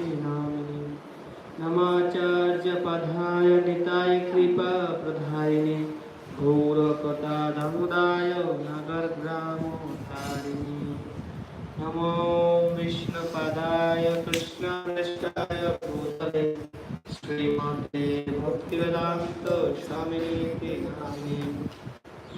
नामिनि नमाचार्यपधाय निताय कृपाप्रधायिनि नगर नगरग्रामोत्तारिणि नमो विष्णु विष्णुपदाय कृष्णनिष्ठाय भूतले श्रीमते भक्तिवेदान्त स्वामिनि नाम्नि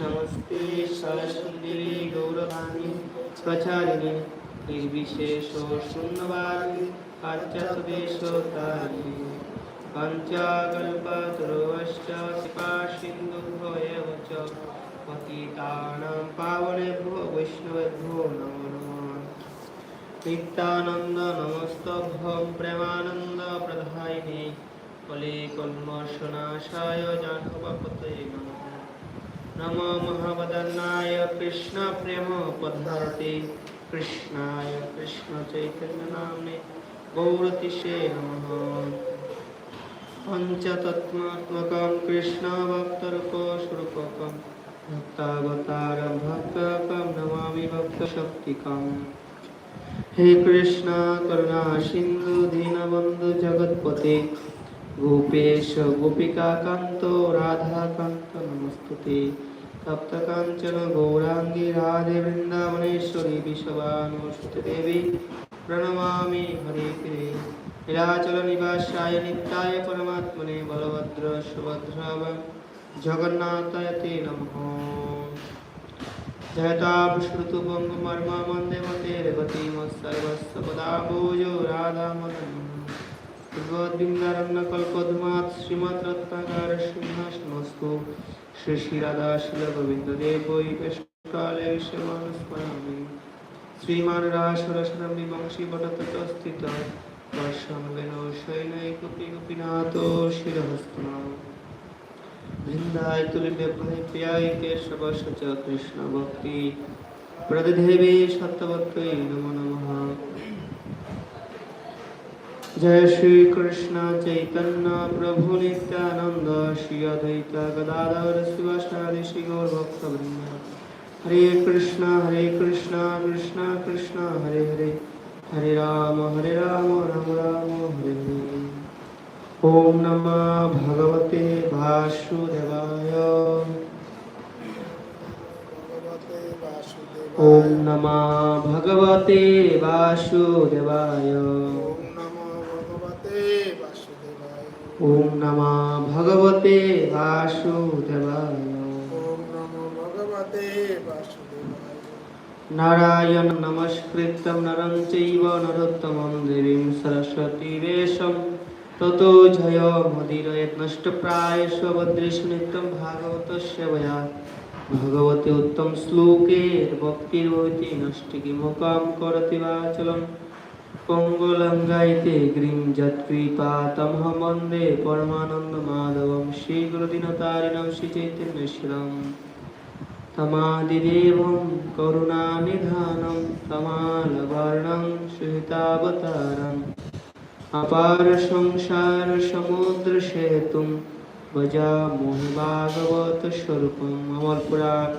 नमस्ते सरस्वती गौरवाणी प्रचारिणि। নির্বিশেষ শূন্যবান পঞ্চসবেশ তারি পঞ্চকল্পতরোশ্চ কৃপা সিন্ধুভ্যেব চ পতিতানাং পাবনেভ্যো বৈষ্ণবেভ্যো নমো নমঃ। নিত্যানন্দ নমস্তভ্যং প্রেমানন্দ প্রধায়িনে কলে কলমশনাশায় জাহ্নবপতয়ে নমঃ। নমো মহাবদন্নায় কৃষ্ণ প্রেম পধারতে कृष्णाय कृष्णचैतन्यनाम्ने गौरतिशे नमः पञ्चतत्त्वात्मकं कृष्णभक्तरूपस्वरूपकं भक्तावतारं भक्तकं नमामि भक्तशक्तिकम् हे कृष्ण करुणा सिन्धु दीनबन्धु जगत्पते गोपेश गोपिकान्त राधाकान्त नमस्तुते সপ্তকাঞ্চন গৌরাঙ্গী রাধে বৃন্দাবনেশ্বরী বিশ্ববানুসুতি দেবী প্রণমামি হরে প্রিয়ে নীলাচল নিবাসায় নিত্যায় পরমাত্মনে বলভদ্র সুভদ্রব জগন্নাথায় তে নম। জয়তাব শ্রুতুবঙ্গ মর্মা মন্দে মতের গতিম সর্বস্ব পদাভোজ রাধা মদন ভগবদ্বৃন্দারণ্যকল্পদ্মাৎ শ্রীমদ্রত্নাকার সিংহাসনস্তু শ্রী শিরাদা শিলা গোবিন্দ দেব বই পেশকালে সেবন স্মরামি শ্রীমান রাস রসনমি বংশী বটতত স্থিত বর্ষম্বেন শৈলাই কপি গোপীনাথ শিরহস্তনাম কৃষ্ণ ভক্তি প্রদধেবে সত্যবত্তৈ নমো নমঃ। जय श्री कृष्ण चैतन्य प्रभु नित्यानंद श्री अद्वैत गदाधर शिवासादि श्री गौर भक्तवृंद हरे कृष्ण हरे कृष्ण कृष्ण कृष्ण हरे हरे हरे राम हरे राम राम राम हरे हरे ओम नमः भगवते वासुदेवाय भगवते वासुदेवाय ओम नमः भगवते वासुदेवाय ওম নমা ভগবতে বাসুদেবায়। ওম নমো ভগবতে বাসুদেবায়। নারায়ণ নমস্কৃত্যম নরং চৈব নরোত্তমং দেবীং সরস্বতী বেশম ততো জয় মদিরয়েত নষ্টপ্রায়শ বদ্রিশ নিত্যম ভাগবতস্য ভয়া ভগবতে উত্তম শ্লোকে ভক্তির ভূতি নষ্টি কিমকম করতি বাচলম পঙ্গলঙ্গাইতে গ্রীম যৎকৃপা তমহ মন্দে পরমানন্দ মাধবম শ্রী গুরুদিনতারিণম শ্রী চৈতন্যশীলম তমাদিদেবং করুণানিধানম তমালবর্ণং সুহিতাবতারম। অপার সংসার সমুদ্র সেতুম ভজা মোহ ভাগবত স্বরূপম। অমর পুরাণ,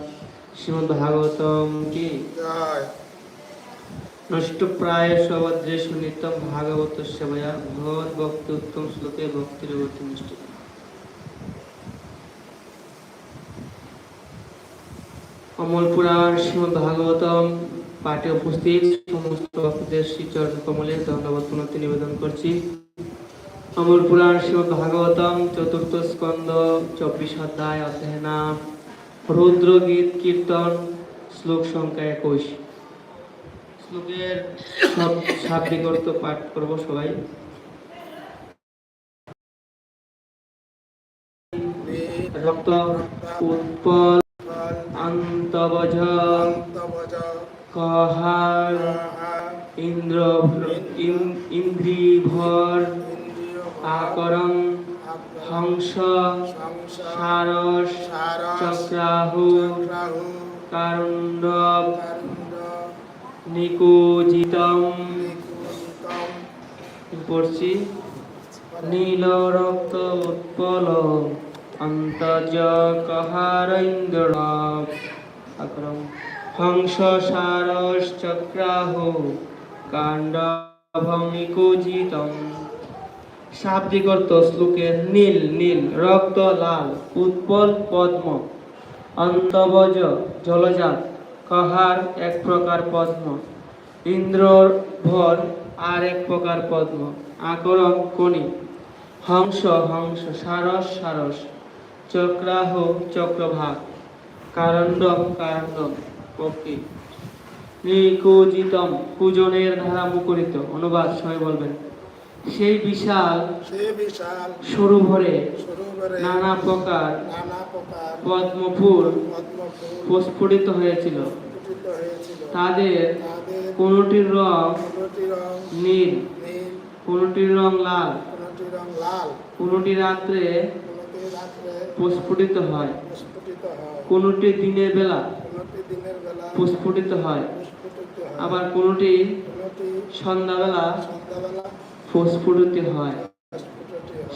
শ্রীমদ্ভাগবতম কি? জয়। ভাগবত উত্তম শ্লোকে ভাগবতম পাঠে উপস্থিত সমস্ত ভক্তদের শ্রীচরণ কমলে ধন্যবাদ নিবেদন করছি। অমল পুরাণ শ্রীমদ ভাগবতম চতুর্থ স্কন্দ চব্বিশ অধ্যায় অধ্যায় নাম রুদ্র গীত কীর্তন শ্লোক সংখ্যা একুশ। শ্লোকের সব শাব্দিক অর্থ পাঠ করব সবাই। রক্ত উৎপল অন্তবজ কহার ইন্দ্র ইন্দ্রিভর আকরম হংস সারস চক্রাহু রাহু কারুণ্ডব কারুণ্ড নিকুজিতম। পড়ছি। নীল রক্ত উৎপল অন্তর্য কহারৈন্দ্র আকরম। হংস সারস চক্রাহ কাণ্ডভং নিকুজিতম। শাব্দিক অর্থ শ্লোকের নীল নীল রক্ত লাল উৎপল পদ্ম। অন্তবজ জলজাত। কহার এক প্রকার পদ্ম? ইন্দ্রর ভর আর এক প্রকার পদ্ম। আকরম কণি হংস হংস, সারস সারস। চক্রাহ, চক্রভাগ। কারণ্ডম কারণ্ডম। পক্ষী। নিকুজিতম। পূজনের ধারা মুখরিত। অনুবাদ সবাই বলবেন। সেই বিশাল সে বিশাল সরু ভরে নানা প্রকার নানা প্রকার পদ্মফুল পদ্মফুল প্রস্ফুটিত হয়েছিল। তাদের কোনটির রং নীল কোনটির রং লাল কোনটি রং লাল কোনটি রাত্রে প্রস্ফুটিত হয় কোনটি দিনের বেলা প্রস্ফুটিত হয় আবার কোনটি সন্ধ্যাবেলা প্রস্ফুটিত হয়।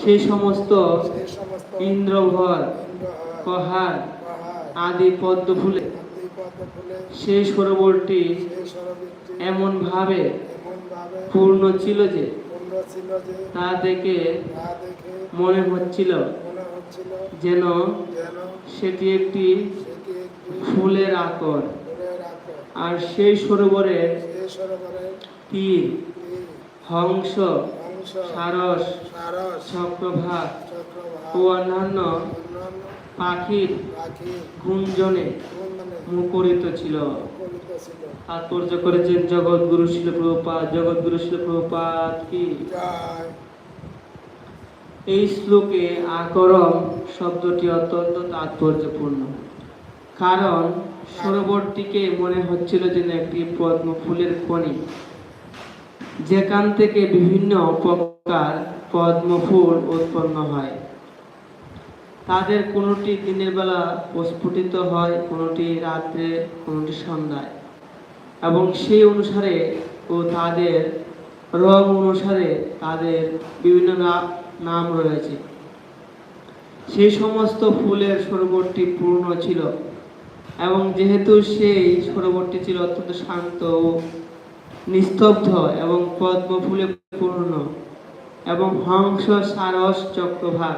সেই সমস্ত ইন্দ্রভর কহার পাহাড় আদি পদ্ম ফুলে সেই সরোবরটি সেই সরবৃত্তি এমন ভাবে পূর্ণ ছিল যে তা দেখে মনে হচ্ছিল যেন সেটি একটি ফুলের আকর। আর সেই সরোবরের তীর, হংস সারস চক্রভাগ ও অন্যান্য পাখির গুঞ্জনে মুখরিত ছিল। তাৎপর্য করেছেন জগৎগুরু শিল প্রভুপাত জগৎগুরু শিল প্রভুপাত কি? এই শ্লোকে আকরম শব্দটি অত্যন্ত তাৎপর্যপূর্ণ। কারণ সরোবরটিকে মনে হচ্ছিল যেন একটি পদ্ম ফুলের খনি। যেখান থেকে বিভিন্ন প্রকার পদ্ম ফুল উৎপন্ন হয়। তাদের কোনোটি দিনের বেলা প্রস্ফুটিত হয়, কোনোটি রাত্রে, কোনোটি সন্ধ্যায়। এবং সেই অনুসারে ও তাদের রং অনুসারে তাদের বিভিন্ন নাম রয়েছে। সেই সমস্ত ফুলের সরোবরটি পূর্ণ ছিল এবং যেহেতু সেই সরোবরটি ছিল অত্যন্ত শান্ত ও নিস্তব্ধ এবং পদ্ম ফুলে পূর্ণ এবং হংস, সারস, চক্রভাগ,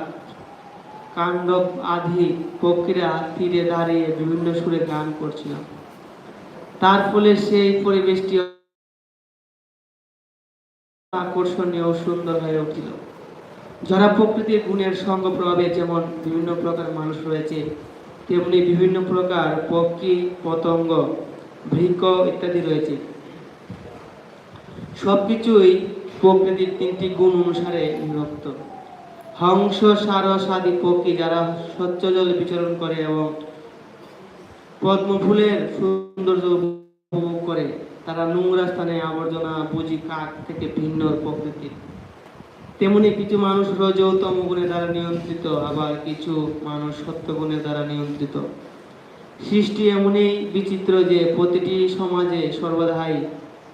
কাণ্ডব আধি পক্ষীরা তীরে দাঁড়িয়ে বিভিন্ন সুরে গান করছিল। তার ফলে সেই পরিবেশটি আকর্ষণীয় সুন্দর হয়ে উঠিল। যারা প্রকৃতির গুণের সঙ্গ প্রভাবে যেমন বিভিন্ন প্রকার মানুষ রয়েছে, তেমনি বিভিন্ন প্রকার পক্ষী পতঙ্গ বৃক্ষ ইত্যাদি রয়েছে। সবকিছুই প্রকৃতির তিনটি গুণ অনুসারে বিভক্ত। হংস সারস আদি পক্ষী যারা স্বচ্ছ জলে বিচরণ করে এবং পদ্ম ফুলের সৌন্দর্য উপভোগ করে, তারা নোংরা স্থানে আবর্জনা, বুঝি কাক থেকে ভিন্ন প্রকৃতির তেমনি কিছু মানুষ রজতম গুণের দ্বারা নিয়ন্ত্রিত, আবার কিছু মানুষ সত্য গুণের দ্বারা নিয়ন্ত্রিত। সৃষ্টি এমনই বিচিত্র যে, প্রতিটি সমাজে সর্বদাই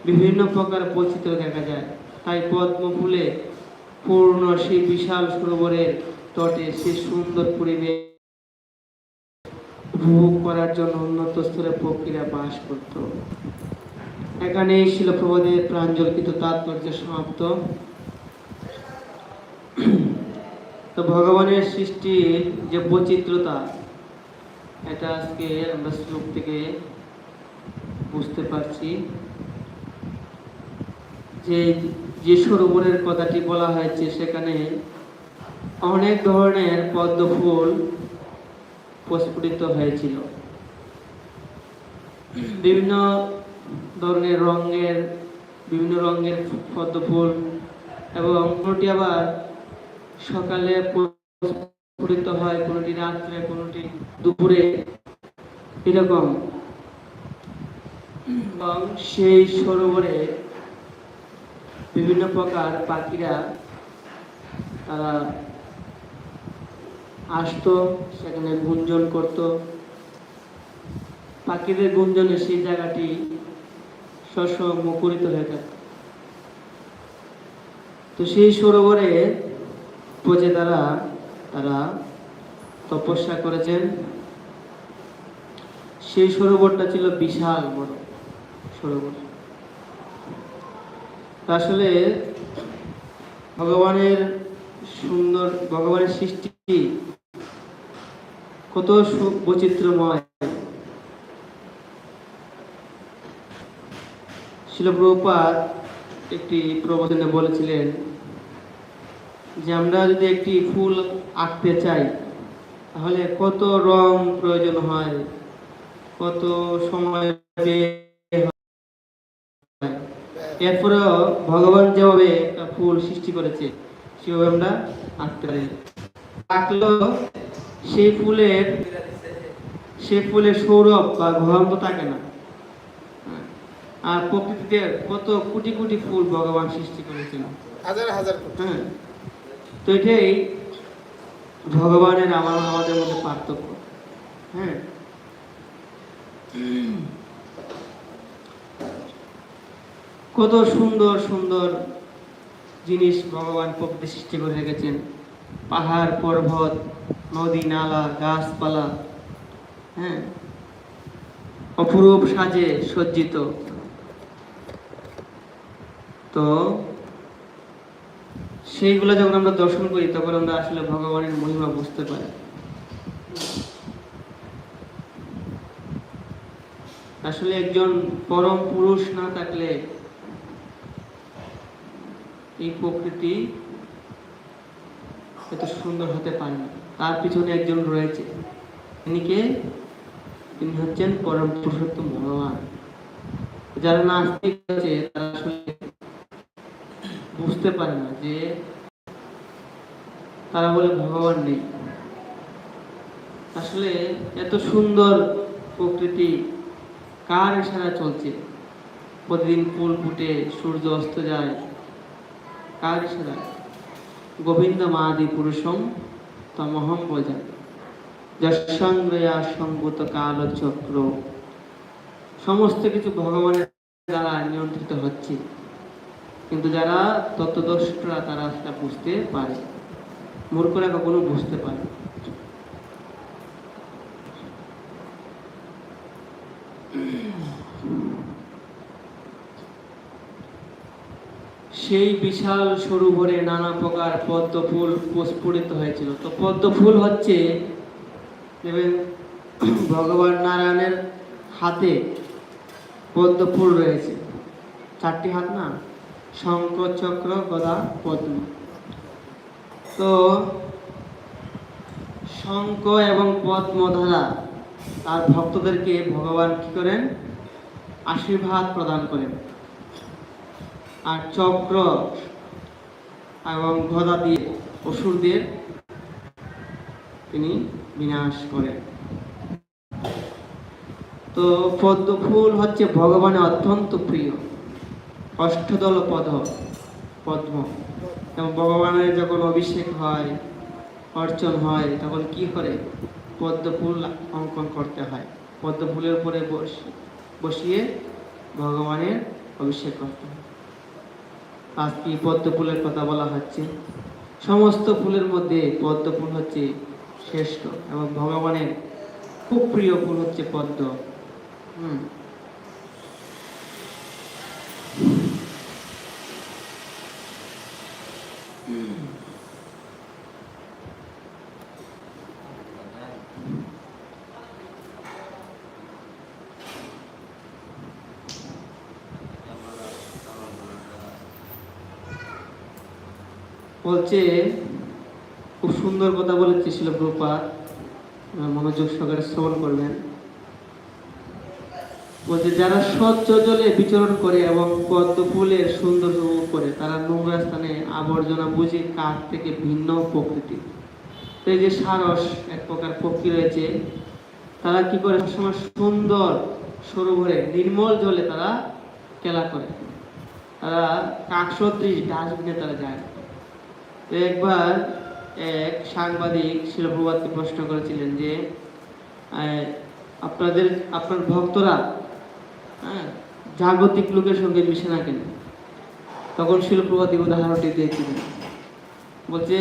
বিভিন্ন প্রকার বৈচিত্র্য দেখা যায়। তাই পদ্ম ফুলে পূর্ণ সেই বিশাল সরোবরের তটে সে সুন্দর পরিবেশ উপভোগ করার জন্য উন্নত স্তরের প্রক্রিয়া বাস করত। এখানে শিলপ্রবাদের প্রাঞ্জলকৃত তাৎপর্য সমাপ্ত। তো ভগবানের সৃষ্টির যে বৈচিত্রতা এটা আজকে আমরা শ্লোক থেকে বুঝতে পারছি। যে যে সরোবরের কথাটি বলা হয়েছে, সেখানে অনেক ধরনের পদ্ম ফুল প্রস্ফুটিত হয়েছিল। বিভিন্ন ধরনের রঙের, বিভিন্ন রঙের পদ্ম ফুল এবং কোনোটি আবার সকালে প্রস্ফুটিত হয় কোনোটি রাত্রে কোনোটি দুপুরে এরকম। এবং সেই সরোবরে বিভিন্ন প্রকার পাখিরা তারা আসতো, সেখানে গুঞ্জন করত। পাখিদের গুঞ্জনে সেই জায়গাটি শস্য মুখরিত হয়ে থাকত তো সেই সরোবরে পচে তারা তারা তপস্যা করেছেন। সেই সরোবরটা ছিল বিশাল বড় সরোবর। আসলে ভগবানের সুন্দর, ভগবানের সৃষ্টি কত বৈচিত্র্যময় শিলপ্রপাত একটি প্রবচনে বলেছিলেন যে, আমরা যদি একটি ফুল আঁকতে চাই, তাহলে কত রং প্রয়োজন হয়, কত সময়। এরপরেও ভগবান যেভাবে একটা ফুল সৃষ্টি করেছে সেভাবে আমরা আঁকতে পারি। আঁকলেও সেই ফুলের সেই ফুলের সৌরভ বা ঘরন্ত থাকে না। আর প্রকৃতিতে কত কোটি কোটি ফুল ভগবান সৃষ্টি করেছেন। হাজার হাজার হ্যাঁ। তো এটাই ভগবানের আমার আমাদের মধ্যে পার্থক্য। হ্যাঁ। কত সুন্দর সুন্দর জিনিস ভগবান প্রকৃতি সৃষ্টি করে রেখেছেন। পাহাড়, পর্বত, নদী, নালা, গাছপালা হ্যাঁ? অপরূপ সাজে সজ্জিত। তো সেইগুলো যখন আমরা দর্শন করি, তখন আমরা আসলে ভগবানের মহিমা বুঝতে পারি। আসলে একজন পরম পুরুষ না থাকলে এই প্রকৃতি এত সুন্দর হতে পারে না তার পিছনে একজন রয়েছে। তিনি কে? তিনি হচ্ছেন পরম পুরুষোত্তম ভগবান। যারা নাস্তিক আছে, তারা আসলে বুঝতে পারে না যে তারা বলে ভগবান নেই। আসলে এত সুন্দর প্রকৃতি কার ইশারা চলছে? প্রতিদিন ফুল ফুটে, সূর্য অস্ত যায় কার ইশারা গোবিন্দ মাদি পুরুষম তমহম বোঝা সঙ্গত কাল চক্র সমস্ত কিছু ভগবানের দ্বারা নিয়ন্ত্রিত হচ্ছে। কিন্তু যারা তত্ত্বদর্শীরা তারা সেটা বুঝতে পারে। মূর্খরা কখনো বুঝতে পারে না। সেই বিশাল সরু সরোবরে নানা প্রকার পদ্ম ফুল প্রস্ফুটিত হয়েছিল। তো পদ্ম ফুল হচ্ছে ভগবান নারায়ণের হাতে পদ্ম ফুল রয়েছে। চারটি হাত না? শঙ্খ, চক্র, গদা, পদ্ম। তো শঙ্খ এবং পদ্ম তার ভক্তদেরকে ভগবান কি করেন? আশীর্বাদ প্রদান করেন। আর চক্র এবং গদা দিয়ে অসুরদের তিনি বিনাশ করেন। তো পদ্ম ফুল হচ্ছে ভগবানের অত্যন্ত প্রিয়। অষ্টদল পদ, পদ্ম। এবং ভগবানের যখন অভিষেক হয়, অর্চন হয়, তখন কি করে? পদ্ম ফুল অঙ্কন করতে হয়। পদ্ম ফুলের উপরে বস- বসিয়ে ভগবানের অভিষেক করতে হয়। আজকে পদ্ম ফুলের কথা বলা হচ্ছে। সমস্ত ফুলের মধ্যে পদ্ম ফুল হচ্ছে শ্রেষ্ঠ এবং ভগবানের খুব প্রিয় ফুল হচ্ছে পদ্ম। হুম। বলছে খুব সুন্দর কথা বলেছে ছিল প্রপাত মনোযোগ সহকারে শ্রবণ করবেন। বলছে, যারা স্বচ্ছ জলে বিচরণ করে এবং পদ্ম ফুলের সুন্দর উপভোগ করে, তারা নোংরা স্থানে আবর্জনা বুঝে কাঠ থেকে ভিন্ন প্রকৃতি। তো এই যে সারস, এক প্রকার পক্ষী রয়েছে। তারা কি করে? সবসময় সুন্দর সরোবরে নির্মল জলে তারা খেলা করে। তারা কাকসদৃশ ডাস্টবিনে তারা যায়। একবার এক সাংবাদিক শিলপ্রভাতকে প্রশ্ন করেছিলেন যে আপনাদের, আপনার ভক্তরা হ্যাঁ জাগতিক লোকের সঙ্গে মিশে না কেন? তখন শিলপ্রভাতী উদাহরণটি দিয়েছিলেন। বলছে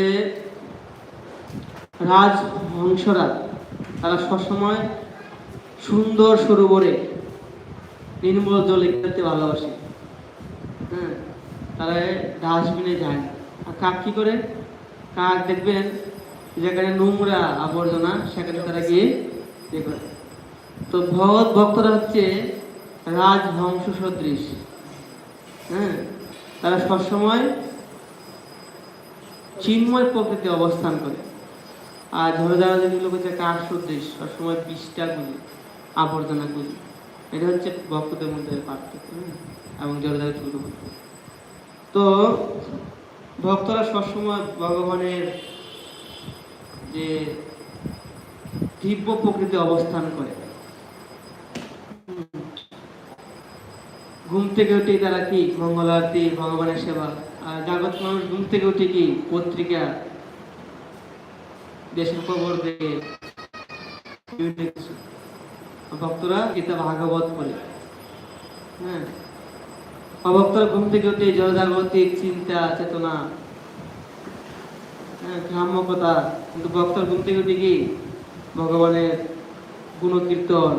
রাজহংসরা তারা সবসময় সুন্দর সরোবরে নির্মল জলে খেলতে ভালোবাসে। হ্যাঁ তারা ডাস্টবিনে যায় না। কাক কি করে? কাক দেখবেন যেখানে নোংরা আবর্জনা, সেখানে তারা গিয়ে ইয়ে করে। তো ভগৎ ভক্তরা হচ্ছে রাজহংস সদৃশ। হ্যাঁ? তারা সবসময় চিন্ময় প্রকৃতি অবস্থান করে। আর ধরে যারা যেগুলো হচ্ছে কাক সদৃশ, সবসময় বিষটা গুলি, আবর্জনা গুলি। এটা হচ্ছে ভক্তদের মধ্যে পার্থক্য হুম? এবং জড়দার তো ভক্তরা সবসময় ভগবানের যে দিব্য প্রকৃতি অবস্থান করে। ঘুম থেকে উঠে তারা কি? মঙ্গল আরতি, ভগবানের সেবা। আর জাগত মানুষ ঘুম থেকে উঠে কি? পত্রিকা, দেশের খবর দেখে ভক্তরা গীতা ভাগবত পড়ে। হ্যাঁ। অভক্তরা ঘুম থেকে উঠে জলজাগতিক চিন্তা, চেতনা। হ্যাঁ গ্রাম্যকতা কিন্তু ভক্তর ঘুম থেকে উঠে কি? ভগবানের গুণকীর্তন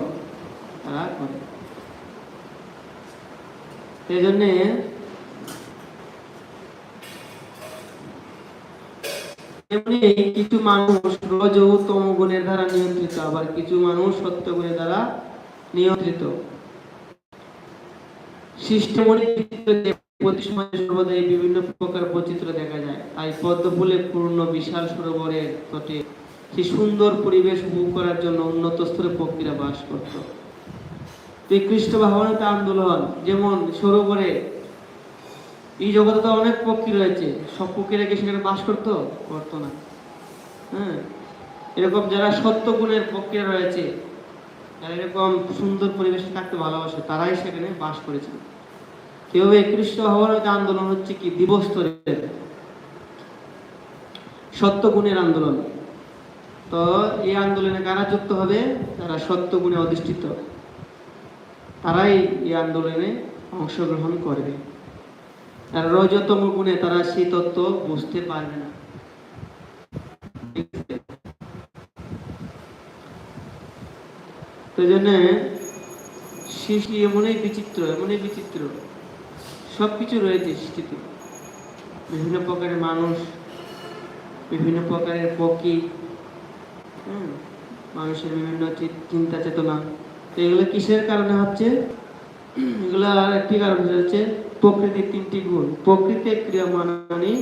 তারা করে। সেই জন্যে কিছু মানুষ রজ ও তম গুণের দ্বারা নিয়ন্ত্রিত, আবার কিছু মানুষ সত্য গুণের দ্বারা নিয়ন্ত্রিত। বিভিন্ন প্রকার দেখা যায়। তাই পূর্ণ বিশাল সরোবরের তটে সেই সুন্দর পরিবেশ উপভোগ করার জন্য উন্নত স্তরে পক্ষীরা বাস করত। আন্দোলন, যেমন সরোবরে এই জগতে তো অনেক পক্ষী রয়েছে। সব পক্ষীরা কি সেখানে বাস করতো? করতো না। হ্যাঁ। এরকম যারা সত্য গুণের পক্ষীরা রয়েছে যারা এরকম সুন্দর পরিবেশে থাকতে ভালোবাসে, তারাই সেখানে বাস করেছিল কীভাবে কৃষ্ণ হওয়ার হয়তো আন্দোলন হচ্ছে কি? দিবস্তরের সত্য গুণের আন্দোলন। তো এই আন্দোলনে কারা যুক্ত হবে? তারা সত্য গুণে অধিষ্ঠিত। তারাই এই আন্দোলনে অংশগ্রহণ করবে। আর রজতম গুণে তারা সেই তত্ত্ব বুঝতে পারবে না। তো জন্য সৃষ্টি এমনই বিচিত্র এমনই বিচিত্র। সব কিছু রয়েছে সৃষ্টিতে। বিভিন্ন প্রকারের মানুষ বিভিন্ন প্রকারের পক্ষী হুম, মানুষের বিভিন্ন চিন্তা চেতনা। এগুলো কিসের কারণে হচ্ছে? এগুলো আর একটি কারণ হচ্ছে প্রকৃতির তিনটি গুণ। প্রকৃতি ক্রিয়ামানি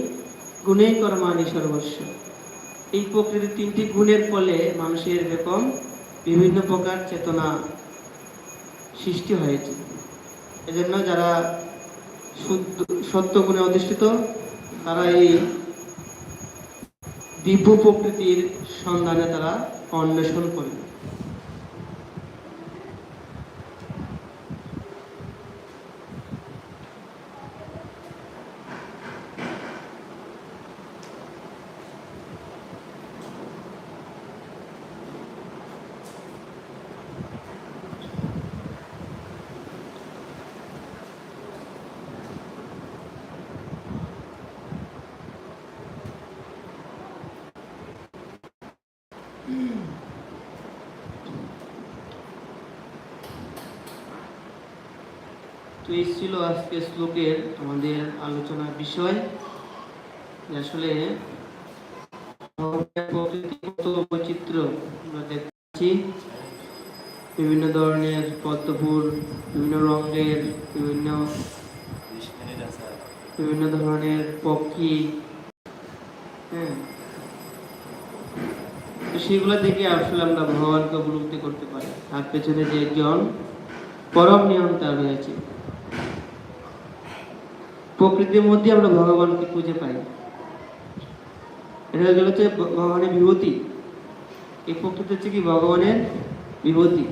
গুণেই কর্মানি সর্বস্ব। এই প্রকৃতির তিনটি গুণের ফলে মানুষের এরকম বিভিন্ন প্রকার চেতনা সৃষ্টি হয়েছে। এজন্য যারা সত্য গুণে অধিষ্ঠিত, তারা এই দিব্য প্রকৃতির সন্ধানে তারা অন্বেষণ করে তো এই ছিল আজকে শ্লোকের আমাদের আলোচনার বিষয়। আসলে কত বৈচিত্র্য আমরা দেখছি। বিভিন্ন ধরনের পদ্মফুল, বিভিন্ন রঙের, বিভিন্ন বিভিন্ন ধরনের পক্ষী হ্যাঁ তো সেগুলো থেকে আসলে আমরা ভগবানকে উপলব্ধি করতে পারি। তার পেছনে যে একজন পরম নিয়ন্ত্রণ রয়েছে। প্রকৃতির মধ্যে আমরা ভগবানকে খুঁজে পাই এটা গেল হচ্ছে ভগবানের বিভূতি। এই প্রকৃতি হচ্ছে কি? ভগবানের বিভূতি।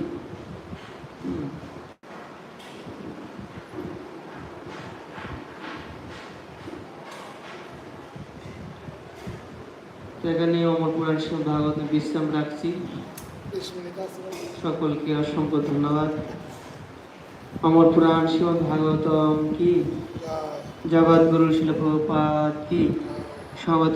এখানে অমর পুরাণ ভাগবত বিশ্রাম রাখছি। সকলকে অসংখ্য ধন্যবাদ। অমর পুরাণ শ্রীমদ ভাগবতম কি? জগৎ জগৎগুরু শিল প্রভুপাদ কি। সবাত